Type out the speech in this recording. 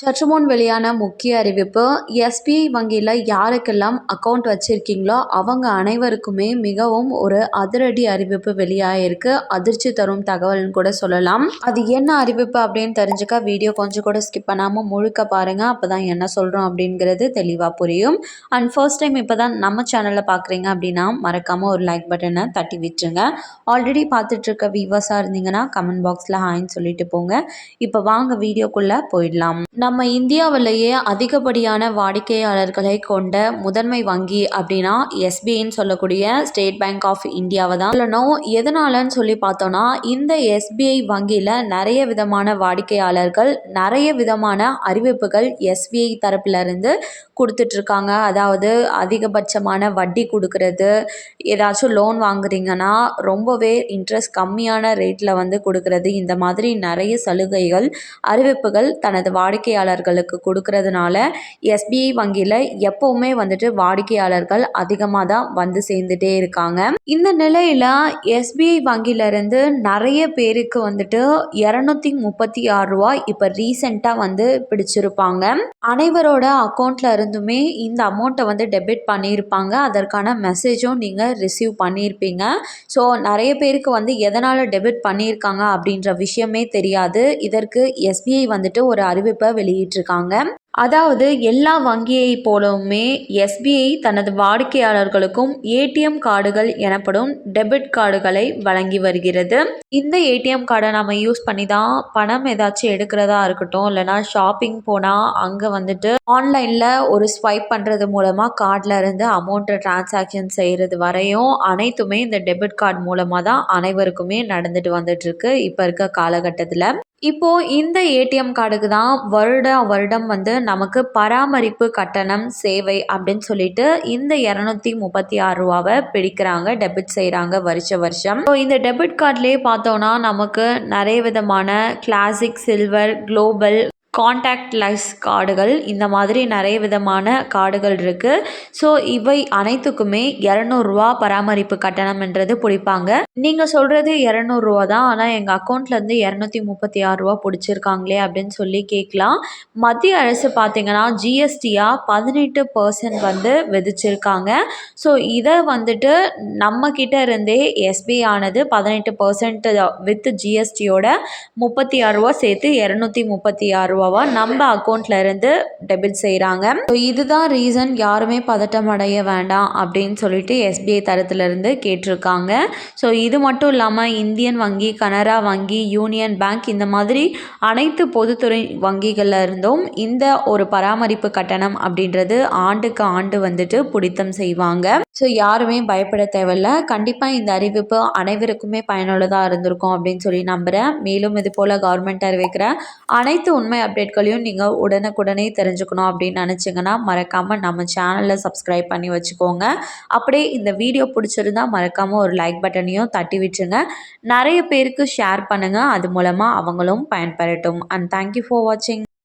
சற்று முன் வெளியான முக்கிய அறிவிப்பு எஸ்பிஐ வங்கியில் யாருக்கெல்லாம் அக்கௌண்ட் வச்சுருக்கீங்களோ அவங்க அனைவருக்குமே மிகவும் ஒரு அதிரடி அறிவிப்பு வெளியாகிருக்கு அதிர்ச்சி தரும் தகவல்னு கூட சொல்லலாம். அது என்ன அறிவிப்பு அப்படின்னு தெரிஞ்சுக்க வீடியோ கொஞ்சம் கூட ஸ்கிப் பண்ணாமல் முழுக்க பாருங்கள் அப்போ தான் என்ன சொல்கிறோம் அப்படிங்கிறது தெளிவாக புரியும். அண்ட் ஃபர்ஸ்ட் டைம் இப்போ தான் நம்ம சேனலில் பார்க்குறீங்க அப்படின்னா மறக்காமல் ஒரு லைக் பட்டனை தட்டி விட்டுருங்க. ஆல்ரெடி பார்த்துட்ருக்க வியூவர்ஸாக இருந்தீங்கன்னா கமெண்ட் பாக்ஸில் ஹாய்ன்னு சொல்லிட்டு போங்க. இப்போ வாங்க வீடியோக்குள்ளே போயிடலாம். நம்ம இந்தியாவிலேயே அதிகப்படியான வாடிக்கையாளர்களை கொண்ட முதன்மை வங்கி அப்படின்னா எஸ்பிஐன்னு சொல்லக்கூடிய ஸ்டேட் பேங்க் ஆஃப் இந்தியாவை தான். சொல்லணும். எதனாலன்னு சொல்லி பார்த்தோன்னா இந்த எஸ்பிஐ வங்கியில் நிறைய விதமான வாடிக்கையாளர்கள் நிறைய விதமான அறிவிப்புகள் எஸ்பிஐ தரப்பிலிருந்து கொடுத்துட்ருக்காங்க. அதாவது அதிகபட்சமான வட்டி கொடுக்கறது ஏதாச்சும் லோன் வாங்குறீங்கன்னா ரொம்பவே இன்ட்ரெஸ்ட் கம்மியான ரேட்டில் வந்து கொடுக்கறது. இந்த மாதிரி நிறைய சலுகைகள் அறிவிப்புகள் தனது வாடிக்கை வாடிக்கையாளர்களுக்கு கொடுக்கறதுனால எஸ்பிஐ வங்கியில் எப்போவுமே வந்துட்டு வாடிக்கையாளர்கள் அதிகமாக தான் வந்து சேர்ந்துட்டே இருக்காங்க. இந்த நிலையில் எஸ்பிஐ வங்கியிலேருந்து நிறைய பேருக்கு வந்துட்டு இரநூத்தி முப்பத்தி ஆறு ரூபா இப்போ ரீசெண்டாக வந்து பிடிச்சிருப்பாங்க. அனைவரோட அக்கௌண்ட்ல இருந்துமே இந்த அமௌண்ட்டை வந்து டெபிட் பண்ணியிருப்பாங்க. அதற்கான மெசேஜும் நீங்கள் ரிசீவ் பண்ணியிருப்பீங்க. ஸோ நிறைய பேருக்கு வந்து எதனால் டெபிட் பண்ணியிருக்காங்க அப்படின்ற விஷயமே தெரியாது. இதற்கு எஸ்பிஐ வந்துட்டு ஒரு அறிவிப்பை வெளியிட்டிருக்காங்க. அதாவது எல்லா வங்கியை போலவுமே எஸ்பிஐ தனது வாடிக்கையாளர்களுக்கும் ஏடிஎம் கார்டுகள் எனப்படும் டெபிட் கார்டுகளை வழங்கி வருகிறது. இந்த ஏடிஎம் கார்டை நம்ம யூஸ் பண்ணி தான் பணம் ஏதாச்சும் எடுக்கிறதா இருக்கட்டும் இல்லைனா ஷாப்பிங் போனால் அங்கே வந்துட்டு ஆன்லைனில் ஒரு ஸ்வைப் பண்ணுறது மூலமாக கார்டில் இருந்து அமௌண்ட்டை டிரான்சாக்ஷன் செய்கிறது வரையும் அனைத்துமே இந்த டெபிட் கார்டு மூலமாக தான் அனைவருக்குமே நடந்துட்டு வந்துட்டுருக்கு இப்போ இருக்க காலகட்டத்தில். இப்போது இந்த ஏடிஎம் கார்டுக்கு தான் வருட வருடம் வந்து நமக்கு பராமரிப்பு கட்டணம் சேவை அப்படின்னு சொல்லிட்டு இந்த இரநூத்தி முப்பத்தி ஆறு ரூபாவை பிடிக்கிறாங்க டெபிட் செய்கிறாங்க வருஷ வருஷம். ஸோ இந்த டெபிட் கார்ட்லேயே பார்த்தோன்னா நமக்கு நிறைய விதமான classic silver global contactless கார்டுகள் இந்த மாதிரி நிறைய விதமான கார்டுகள் இருக்குது ஸோ இவை அனைத்துக்குமே இரநூறுவா பராமரிப்பு கட்டணம்ன்றது பிடிப்பாங்க. நீங்கள் சொல்கிறது இரநூறுவா தான். ஆனால் எங்கள் அக்கௌண்ட்லேருந்து இரநூத்தி முப்பத்தி ஆறு ரூபா பிடிச்சிருக்காங்களே அப்படின்னு சொல்லி கேட்கலாம். மத்திய அரசு பார்த்திங்கன்னா ஜிஎஸ்டியாக பதினெட்டு பர்சன்ட் வந்து விதிச்சிருக்காங்க. ஸோ இதை வந்துட்டு நம்ம இருந்தே எஸ்பிஐ ஆனது பதினெட்டு பர்சன்ட் வித் ஜிஎஸ்டியோட முப்பத்தி ஆறு ரூபா சேர்த்து இரநூத்தி முப்பத்தி ஆறு ரூபாவா நம்ம அக்கௌண்ட்டில் இருந்து டெபிட் செய்கிறாங்க ஸோ இதுதான் ரீசன் யாருமே பதட்டம் அடைய வேண்டாம் அப்படின்னு சொல்லிட்டு எஸ்பிஐ தரத்துலேருந்து கேட்டிருக்காங்க. ஸோ இது மட்டும் இல்லாமல் இந்தியன் வங்கி கனரா வங்கி யூனியன் பேங்க் இந்த மாதிரி அனைத்து பொதுத்துறை வங்கிகளில் இருந்தும் இந்த ஒரு பராமரிப்பு கட்டணம் அப்படின்றது ஆண்டுக்கு ஆண்டு வந்துட்டு பிடித்தம் செய்வாங்க. ஸோ யாருமே பயப்பட தேவையில்ல. கண்டிப்பாக இந்த அறிவிப்பு அனைவருக்குமே பயனுள்ளதாக இருந்திருக்கும் அப்படின்னு சொல்லி நம்புகிறேன் மேலும் இது போல் கவர்மெண்ட் அறிவிக்கிற அனைத்து உண்மை அப்டேட்களையும் நீங்கள் உடனுக்குடனே தெரிஞ்சுக்கணும் அப்படின்னு நினச்சிங்கன்னா மறக்காமல் நம்ம சேனலில் சப்ஸ்கிரைப் பண்ணி வச்சுக்கோங்க. அப்படியே இந்த வீடியோ பிடிச்சிருந்தா மறக்காமல் ஒரு லைக் பட்டனையும் தட்டி விட்டுருங்க. நிறைய பேருக்கு ஷேர் பண்ணுங்கள் அது மூலமாக அவங்களும் பயன்பெறட்டும். அண்ட் தேங்க்யூ ஃபார் வாட்சிங்